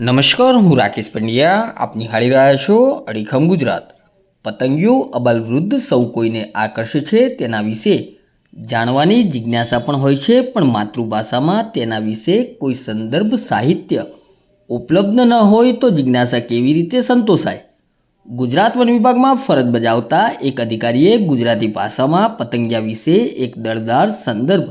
નમસ્કાર, હું રાકેશ પંડ્યા. આપ નિહાળી રહ્યા છો અડીખમ ગુજરાત. પતંગિયું અબાલ વૃદ્ધ સૌ કોઈને આકર્ષે છે તેના વિશે જાણવાની જિજ્ઞાસા પણ હોય છે, પણ માતૃભાષામાં તેના વિશે કોઈ સંદર્ભ સાહિત્ય ઉપલબ્ધ ન હોય તો જિજ્ઞાસા કેવી રીતે સંતોષાય? ગુજરાત વન વિભાગમાં ફરજ બજાવતા એક અધિકારીએ ગુજરાતી ભાષામાં પતંગિયા વિશે એક દળદાર સંદર્ભ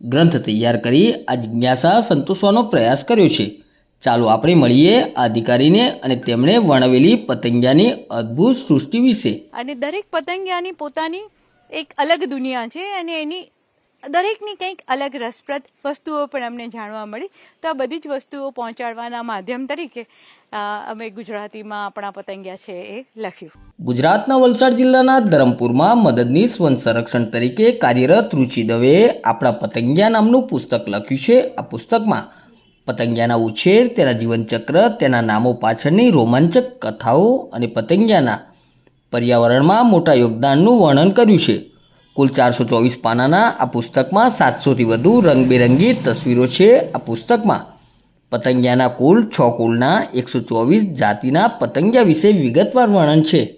ગ્રંથ તૈયાર કરી આ જિજ્ઞાસા સંતોષવાનો પ્રયાસ કર્યો છે. ચાલો આપણે મળીએ આ અધિકારીને અને તેમણે વર્ણવેલી પતંગિયાની અદ્ભુત સૃષ્ટિ વિશે. અને દરેક પતંગિયાની પોતાની એક અલગ દુનિયા છે અને એની દરેકની કંઈક અલગ રસપ્રદ વસ્તુઓ પણ અમને જાણવા મળી. તો આ બધી જ વસ્તુઓ પહોંચાડવાના માધ્યમ તરીકે અમે ગુજરાતીમાં આપણા પતંગિયા છે એ લખ્યું. ગુજરાતના વલસાડ જિલ્લાના ધરમપુરમાં મદદનીશ વન સંરક્ષણ તરીકે કાર્યરત રુચિ દવેએ આપણા પતંગિયા નામનું પુસ્તક લખ્યું છે. આ પુસ્તકમાં પતંગિયાના ઉછેર, તેના જીવનચક્ર, તેના નામો પાછળની રોમાંચક કથાઓ અને પતંગિયાના પર્યાવરણમાં મોટા યોગદાનનું વર્ણન કર્યું છે. કુલ ચારસો ચોવીસ પાનાના આ પુસ્તકમાં સાતસોથી વધુ રંગબેરંગી તસવીરો છે આ પુસ્તકમાં. પતંગિયાના કુલ છ કુલના એકસો ચોવીસ જાતિના પતંગિયા વિશે વિગતવાર વર્ણન છે.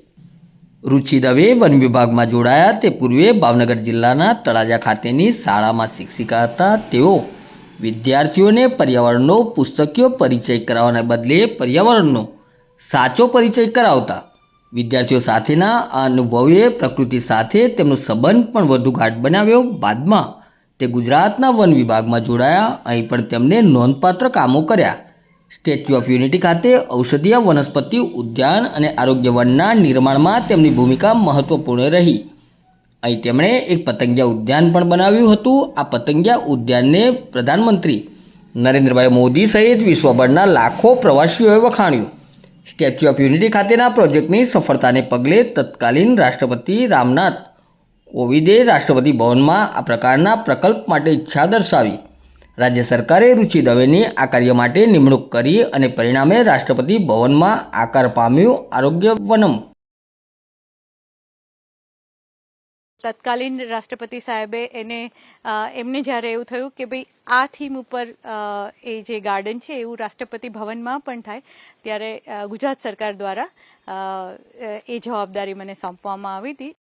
રુચિ દવે વન વિભાગમાં જોડાયા તે પૂર્વે ભાવનગર જિલ્લાના તળાજા ખાતેની શાળામાં શિક્ષિકા હતા તેઓ. વિદ્યાર્થીઓને પર્યાવરણનો પુસ્તકીય પરિચય કરાવવાના બદલે પર્યાવરણનો સાચો પરિચય કરાવતા. વિદ્યાર્થીઓ સાથેના આ અનુભવે પ્રકૃતિ સાથે તેમનો સંબંધ પણ વધુ ગાઢ બનાવ્યો. બાદમાં તે ગુજરાતના વન વિભાગમાં જોડાયા. અહીં પણ તેમને નોંધપાત્ર કામો કર્યા. સ્ટેચ્યુ ઓફ યુનિટી ખાતે ઔષધીય વનસ્પતિ ઉદ્યાન અને આરોગ્ય વનના નિર્માણમાં તેમની ભૂમિકા મહત્વપૂર્ણ રહી. અહીં તેમણે એક પતંગિયા ઉદ્યાન પણ બનાવ્યું હતું. આ પતંગિયા ઉદ્યાનને પ્રધાનમંત્રી નરેન્દ્રભાઈ મોદી સહિત વિશ્વભરના લાખો પ્રવાસીઓએ વખાણ્યું. સ્ટેચ્યુ ઓફ યુનિટી ખાતેના પ્રોજેક્ટની સફળતાને પગલે તત્કાલીન રાષ્ટ્રપતિ રામનાથ કોવિદે રાષ્ટ્રપતિ ભવનમાં આ પ્રકારના પ્રકલ્પ માટે ઈચ્છા દર્શાવી. રાજ્ય સરકારે રુચિ દવેની આ કાર્ય માટે નિમણૂક કરી અને પરિણામે રાષ્ટ્રપતિ ભવનમાં આકાર પામ્યું આરોગ્ય વનમ તત્કાલીન રાષ્ટ્રપતિ સાહેબે એને એમને જ્યારે એવું થયું કે ભાઈ આ થીમ ઉપર એ જે ગાર્ડન છે એવું રાષ્ટ્રપતિ ભવનમાં પણ થાય, ત્યારે ગુજરાત સરકાર દ્વારા એ જવાબદારી મને સોંપવામાં આવી હતી.